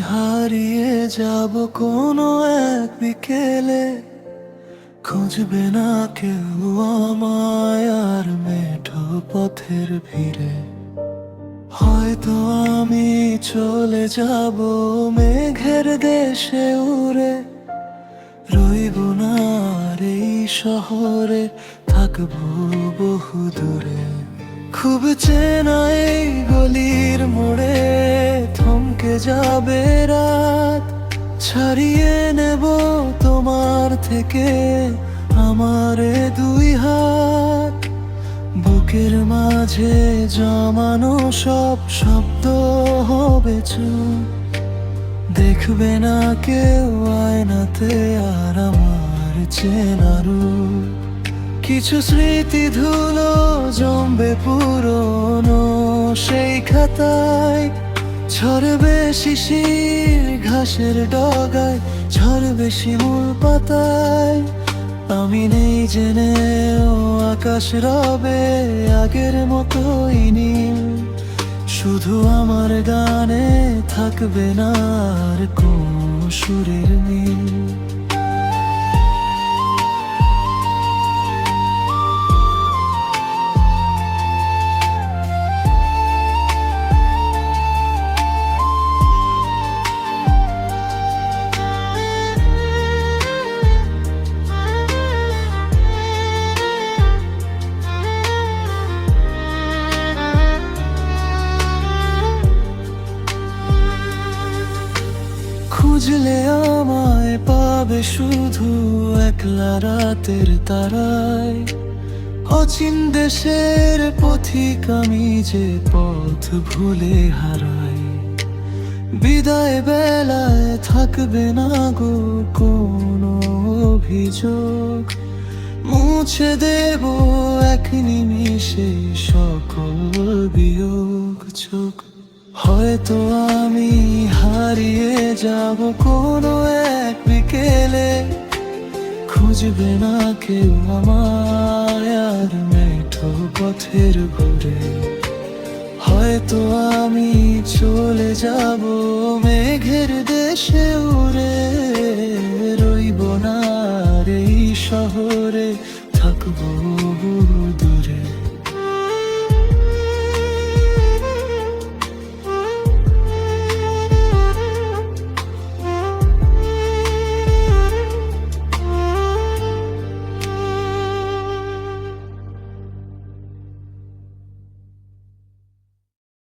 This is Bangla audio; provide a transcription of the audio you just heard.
হারিয়ে যাব কোনো এক বিকেলে। খুঁজবে না কেউ আমায় আর মেঠো পথের ভিড়ে। হয়তো আমি চলে যাব মেঘের দেশে উড়ে। রইব না এই শহরে, থাকব বহু দূরে খুব চেনা এই গলির মোড়ে। যাবে রাত, ছাড়িয়ে নেব তোমার থেকে আমার দুই হাত। বুকের মাঝে জমানো সব শব্দ হবে দেখবে না কেউ আয়নাতে আর আমার চেনারু কিছু স্মৃতি ধুলো জমবে পুরনো সেই খাতায়। ঝরবে শিশির ঘাসের ডগায়, ঝরবে শিমুল পাতায়। আমি নেই জেনে আকাশ রবে আগের মতোই নীল। শুধু আমার গানে থাকবে না আর কোন সুরের মিল। খুঁজলে আমায় পাবে শুধু একলা রাতের তারায়। অচিন দেশের পথিক আমি যে পথ ভুলে হারাই। বিদায় বেলায় থাকবে না গো কোনো অভিযোগ। মুছে দেব এক নিমিষে সকল বিয়োগ চোখ। হয়তো আমি হারিয়ে যাব কোনো এক বিকেলে। খুঁজবে না কেউ আমার মেঠো পথের ঘুরে। হয়তো আমি চলে যাব মেঘের দেশে